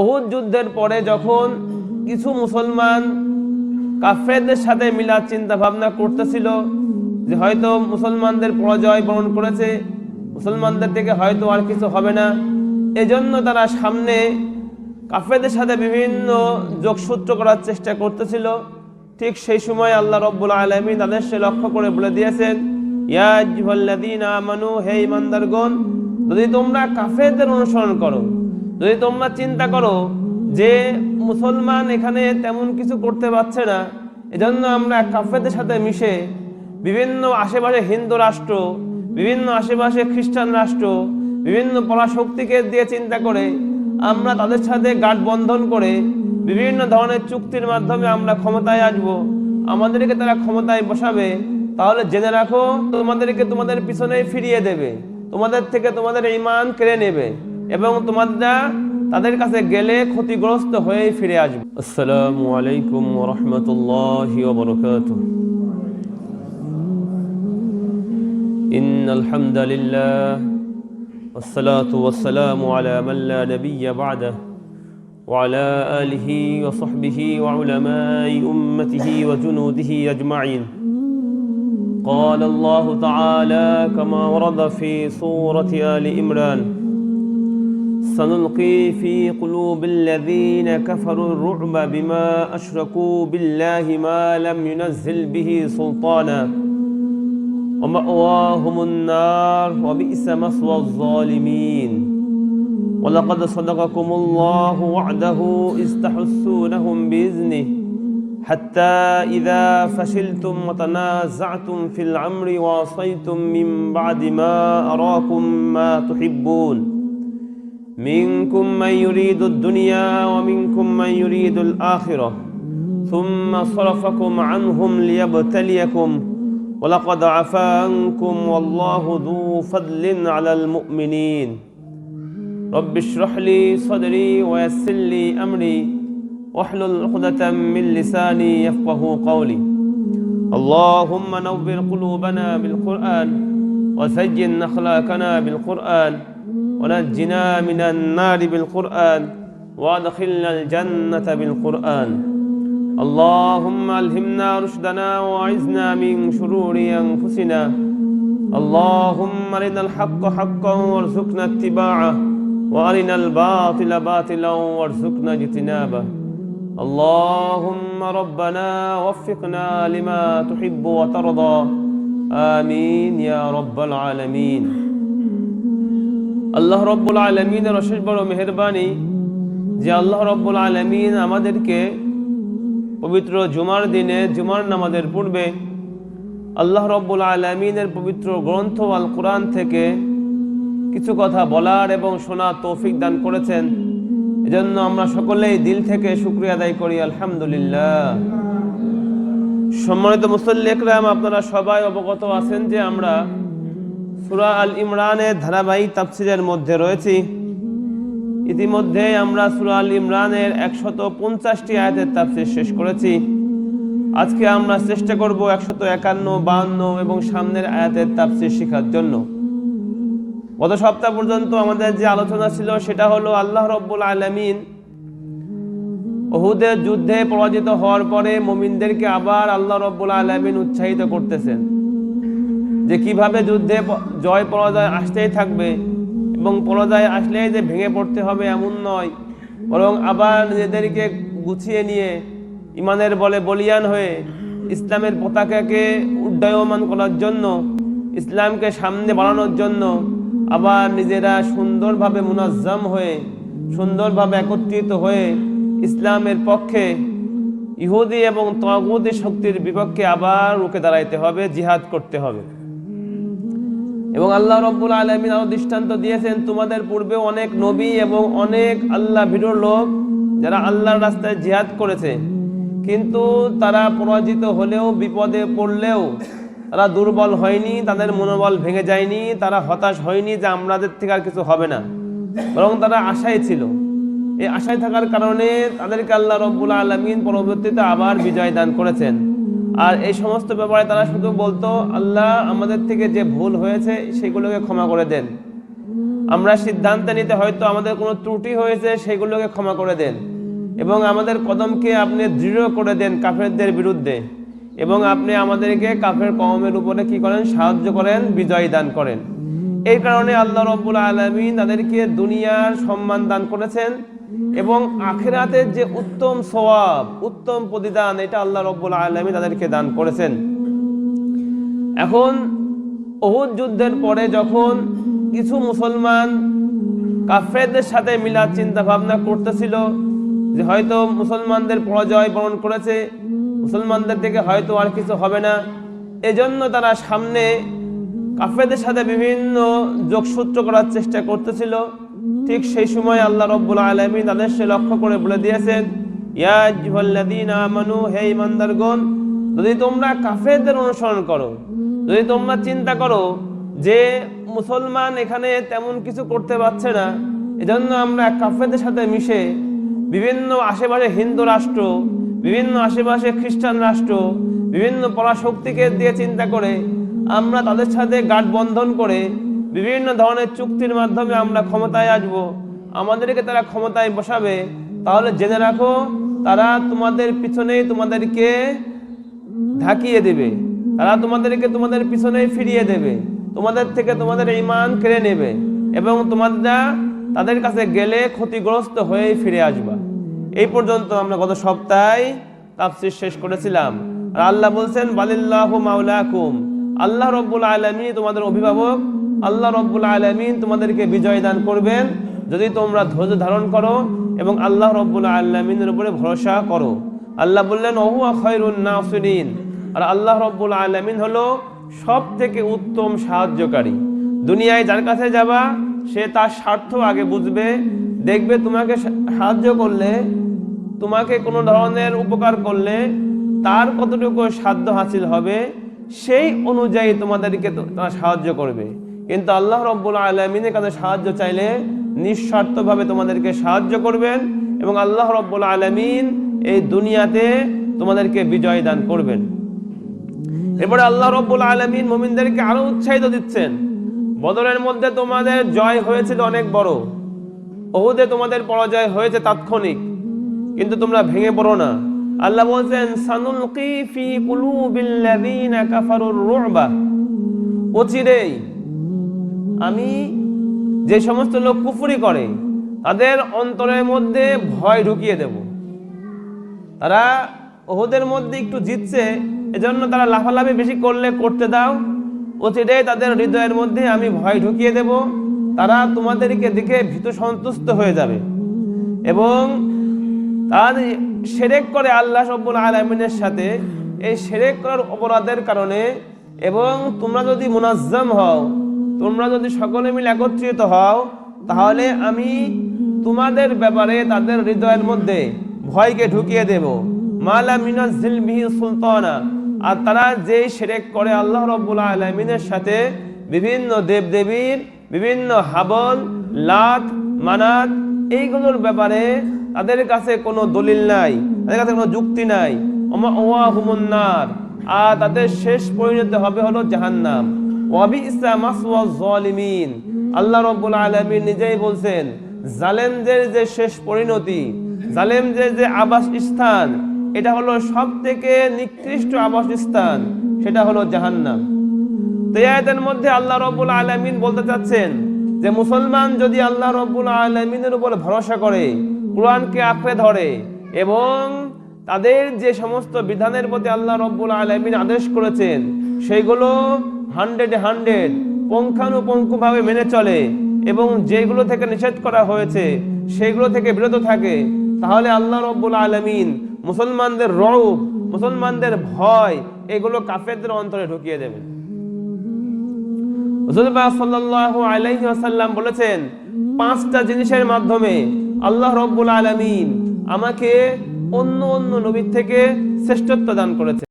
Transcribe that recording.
অহুদ যুদ্ধের পরে যখন কিছু মুসলমান কাফেরদের সাথে মিলার চিন্তা ভাবনা করতেছিল যে হয়তো মুসলমানদের পরাজয় বরণ করেছে, মুসলমানদের থেকে হয়তো আর কিছু হবে না, এজন্য তারা সামনে কাফেরদের সাথে বিভিন্ন যোগসূত্র করার চেষ্টা করতেছিল। ঠিক সেই সময় আল্লাহ রব্বুল আলমী তাদের সে লক্ষ্য করে বলে দিয়েছেন ইয়াজুহাল্লাদিন আমানু, হে ইমানদারগণ যদি তোমরা কাফেরদের অনুসরণ করো যদি তোমরা চিন্তা করো যে মুসলমান এখানে তেমন কিছু করতে পারছে না, এজন্য আমরা কাফেরদের সাথে মিশে বিভিন্ন আশেপাশে হিন্দু রাষ্ট্র, বিভিন্ন আশেপাশে খ্রিস্টান রাষ্ট্র, বিভিন্ন পরাশক্তিকে দিয়ে চিন্তা করে আমরা তাদের সাথে গাঠ বন্ধন করে বিভিন্ন ধরনের চুক্তির মাধ্যমে আমরা ক্ষমতায় আসব। আমাদেরকে তারা ক্ষমতায় বসাবে। তাহলে জেনে রাখো, তোমাদেরকে তোমাদের পিছনে ফিরিয়ে দেবে। তোমাদের থেকে তোমাদের ইমান কেড়ে নেবে। এবং তোমাদের তাদের কাছে গেলে ক্ষতিগ্রস্ত হয়ে ফিরে আসবে আসসালামু আলাইকুম রহমতুল্লাহ বরকাতুহ إن الحمد لله والصلاة والسلام على من لا نبي بعده وعلى آله وصحبه وعلماء أمته وجنوده أجمعين قال الله تعالى كما ورد في سورة آل إمران سنلقي في قلوب الذين كفروا الرعب بما أشركوا بالله ما لم ينزل به سلطانا. ومأواهم النار وبئس مثوى الظالمين. ولقد صدقكم الله وعده إذ تحسونهم بإذنه. حتى إذا فشلتم وتنازعتم في الأمر وعصيتم من بعد ما أراكم ما تحبون. منكم من يريد الدنيا ومنكم من يريد الآخرة. ثم صرفكم عنهم ليبتليكم. ولقد عفا عنكم والله ذو فضل على المؤمنين. رب اشرح لي صدري ويسر لي أمري. واحلل عقدة من لساني يفقه قولي. اللهم نور قلوبنا بالقرآن وسجن أخلاقنا بالقرآن. ونجنا من النار بالقرآن وأدخلنا الجنة بالقرآن. اللهم ألهمنا رشدنا وأعذنا من شرور أنفسنا. اللهم أرنا الحق حقا وارزقنا اتباعه وأرنا الباطل باطلا وارزقنا اجتنابه. اللهم ربنا وفقنا لما تحب وترضى. آمين يا رب العالمين. আল্লাহ রব্বুল আলমিনের অশেষ বড় মেহরবানি যে আল্লাহ রব্বুল আলমিন আমাদেরকে পবিত্র জুমার দিনে, জুমার নামাজের পূর্বে আল্লাহ রব্বুল আলমিনের পবিত্র গ্রন্থ আল কোরআন থেকে কিছু কথা বলার এবং শোনার তৌফিক দান করেছেন। এজন্য আমরা সকলেই দিল থেকে শুক্রিয়া আদায় করি, আলহামদুলিল্লাহ। সম্মানিত মুসল্লিকরাম আপনারা সবাই অবগত আছেন যে আমরা সুরা আল ইমরানের ধারাবাহিক তাফসিরের মধ্যে রয়েছি। ইতিমধ্যে আমরা সুরা আল ইমরানের একশত পঞ্চাশটি আয়াতের তাফসির শেষ করেছি। আজকে আমরা চেষ্টা করব একশত একান্ন, বাহান্ন এবং সামনের আয়াতের তাফসির শেখার জন্য। গত সপ্তাহ পর্যন্ত আমাদের যে আলোচনা ছিল সেটা হলো আল্লাহ রব্বুল আলমিন ওহুদের যুদ্ধে পরাজিত হওয়ার পরে মোমিনদেরকে আবার আল্লাহ রব্বুল আলমিন উৎসাহিত করতেছেন। যে কীভাবে যুদ্ধে জয় পরাজয় আসতেই থাকবে এবং পরাজয় আসলেই যে ভেঙে পড়তে হবে এমন নয়। বরং আবার নিজেদেরকে গুছিয়ে নিয়ে ইমানের বলে বলিয়ান হয়ে ইসলামের পতাকাকে উড্ডয়মান করার জন্য, ইসলামকে সামনে বাড়ানোর জন্য আবার নিজেরা সুন্দরভাবে মুনাজ্জাম হয়ে, সুন্দরভাবে একত্রিত হয়ে ইসলামের পক্ষে ইহুদি এবং তগুদি শক্তির বিপক্ষে আবার রুখে দাঁড়াইতে হবে, জিহাদ করতে হবে। এবং আল্লাহ রব্বুল আলমিন আরও দৃষ্টান্ত দিয়েছেন, তোমাদের পূর্বে অনেক নবী এবং অনেক আল্লাহ ভিড়র লোক যারা আল্লাহর রাস্তায় জিহাদ করেছে। কিন্তু তারা পরাজিত হলেও, বিপদে পড়লেও তারা দুর্বল হয়নি, তাদের মনোবল ভেঙে যায়নি, তারা হতাশ হয়নি যে আমাদের থেকে আর কিছু হবে না। বরং তারা আশায় ছিল। এই আশায় থাকার কারণে তাদেরকে আল্লাহ রব্বুল আলমিন পরবর্তীতে আবার বিজয় দান করেছেন। আর এই সমস্ত ব্যাপারে তারা শুধু বলতো, আল্লাহ আমাদের থেকে যে ভুল হয়েছে, সেগুলোকে ক্ষমা করে দেন। আমরা সিদ্ধান্ত নিতে হয়তো আমাদের কোনো ত্রুটি হয়েছে, সেগুলোকে ক্ষমা করে দেন। এবং আমাদের কদমকে আপনি দৃঢ় করে দেন কাফেরদের বিরুদ্ধে। এবং আপনি আমাদেরকে কাফের কমের উপরে কি করেন? সাহায্য করেন, বিজয় দান করেন। এই কারণে আল্লাহ রব্বুল আলমিন তাদেরকে দুনিয়ার সম্মান দান করেছেন। এবং আখেরাতের যে উত্তম সওয়াব, উত্তম প্রতিদান, এটা আল্লাহ রব্বুল আলমী তাদেরকে দান করেছেন। এখন অহুদ যুদ্ধের পরে যখন কিছু মুসলমান কাফেরদের সাথে মিলার চিন্তা ভাবনা করতেছিল যে হয়তো মুসলমানদের পরাজয় বরণ করেছে, মুসলমানদের থেকে হয়তো আর কিছু হবে না, এজন্য তারা সামনে কাফেরদের সাথে বিভিন্ন যোগসূত্র করার চেষ্টা করতেছিল। ঠিক সেই সময় আল্লাহ রব্বুল আলমী তাদের সে লক্ষ্য করে বলে দিয়েছেন যদি তোমরা কাফেরদের অনুসরণ করো, যদি তোমরা চিন্তা করো যে মুসলমান এখানে তেমন কিছু করতে পারছে না, এজন্য আমরা কাফেরদের সাথে মিশে বিভিন্ন আশেপাশে হিন্দু রাষ্ট্র, বিভিন্ন আশেপাশে খ্রিস্টান রাষ্ট্র, বিভিন্ন পরাশক্তিকে দিয়ে চিন্তা করে আমরা তাদের সাথে গাঠবন্ধন করে বিভিন্ন ধরনের চুক্তির মাধ্যমে আমরা ক্ষমতায় আসব। আমাদেরকে তারা ক্ষমতায় বসাবে। তাহলে জেনে রাখো, তারা তোমাদের পিছনেই তোমাদেরকে ঢাকিয়ে দেবে। তারা তোমাদেরকে তোমাদের পিছনে ফিরিয়ে দেবে। তোমাদের থেকে তোমাদের ইমান কেড়ে নেবে এবং তোমরা তাদের কাছে গেলে ক্ষতিগ্রস্ত হয়ে ফিরে আসবা। এই পর্যন্ত আমরা গত সপ্তাহে তাফসির শেষ করেছিলাম। আর আল্লাহ বলছেন, বালিল্লাহু মাওলাকুম। আল্লাহ রব্বুল আলমী তোমাদের অভিভাবক আল্লাহ রব্বুল আলমিন তোমাদেরকে বিজয় দান করবেন। যদি তোমরা ধৈর্য ধারণ করো এবং আল্লাহ রব্বুল আলমিনের উপরে ভরসা করো। আল্লাহ বললেন, ওহুয়া খৈরুন নাসিরিন। আর আল্লাহ রব্বুল আলমিন হলো সব থেকে উত্তম সাহায্যকারী। দুনিয়ায় যার কাছে যাবা, সে তার স্বার্থ আগে বুঝবে, দেখবে তোমাকে সাহায্য করলে, তোমাকে কোনো ধরনের উপকার করলে, তার কতটুকু সাধ্য হাসিল হবে, সেই অনুযায়ী তোমাদেরকে তারা সাহায্য করবে। কিন্তু আল্লাহ রব্বুল আলমিনের কাছে সাহায্য চাইলে নিঃস্বার্থভাবে তোমাদেরকে সাহায্য করবেন এবং আল্লাহ রব্বুল আলমিন এই দুনিয়াতে তোমাদেরকে বিজয় দান করবেন। এরপরে আল্লাহ রব্বুল আলমিন মোমিনদেরকে আরও উৎসাহিত দিচ্ছেন। বদরের মধ্যে তোমাদের জয় হয়েছিল অনেক বড়। ওহুদে তোমাদের পরাজয় হয়েছে তাৎক্ষণিক। কিন্তু তোমরা ভেঙে পড়ো না। আল্লাহ বলছেন ফি কুলুবিল্লাযীনা কাফারুর রুবা। অচিরেই আমি যে সমস্ত লোক কুফুরি করে, তাদের অন্তরের মধ্যে ভয় ঢুকিয়ে দেব। তারা ওদের মধ্যে একটু জিতছে, এজন্য তারা লাফালাফি বেশি করলে করতে দাও অচিরেই তাদের হৃদয়ের মধ্যে আমি ভয় ঢুকিয়ে দেব। তারা তোমাদেরকে দেখে ভীত সন্তুষ্ট হয়ে যাবে। এবং তার সেরেক করে আল্লাহ রব্বুল আলমিনের সাথে এই সেরেক করার অপরাধের কারণে, এবং তোমরা যদি মুনাজ্জাম হও তোমরা যদি সকলে মিলে একত্রিত হও, তাহলে আমি তোমাদের ব্যাপারে তাদের হৃদয়ের মধ্যে ভয়কে ঢুকিয়ে দেব। মালা মিনাজিল সুলতানা। আর তারা যেই সেরেক করে আল্লাহ রব্বুল আলমিনের সাথে বিভিন্ন দেবদেবীর, বিভিন্ন হাবল, লাত, মানাত, এইগুলোর ব্যাপারে তাদের কাছে কোনো দলিল নাই, তাদের কাছে কোনো যুক্তি নাই। ওমা ওয়া হুমুন্নার আর তাদের শেষ পরিণতি হবে হলো জাহান্নাম। আল্লাহ রব্বুল আলামিন নিজেই বলছেন, জালেমদের যে শেষ পরিণতি, জালেমদের যে আবাস স্থান, এটা হলো সব থেকে নিকৃষ্ট আবাস স্থান, সেটা হলো জাহান্নাম। তো এই আয়াতের মধ্যে আল্লাহ রব্বুল আলমিন বলতে চাচ্ছেন যে, মুসলমান যদি আল্লাহ রব্বুল আলমিনের উপর ভরসা করে, কোরআনকে আঁকড়ে ধরে এবং তাদের যে সমস্ত বিধানের প্রতি আল্লাহ রব্বুল আলমিন আদেশ করেছেন, সেইগুলো হান্ড্রেড হান্ড্রেড পুঙ্খানুপুঙ্খভাবে মেনে চলে এবং যেগুলো থেকে নিষেধ করা হয়েছে, সেগুলো থেকে বিরত থাকে। তাহলে আল্লাহ রব্বুল আলমিন মুসলমানদের রৌব, মুসলমানদের ভয়, এগুলো কাফেরদের অন্তরে ঢুকিয়ে রাসূলুল্লাহ সাল্লাল্লাহু বলেছেন, পাঁচটা জিনিসের মাধ্যমে আল্লাহ রব্বুল আলামিন আমাকে অন্য অন্য নবীর থেকে শ্রেষ্ঠত্ব দান করেছে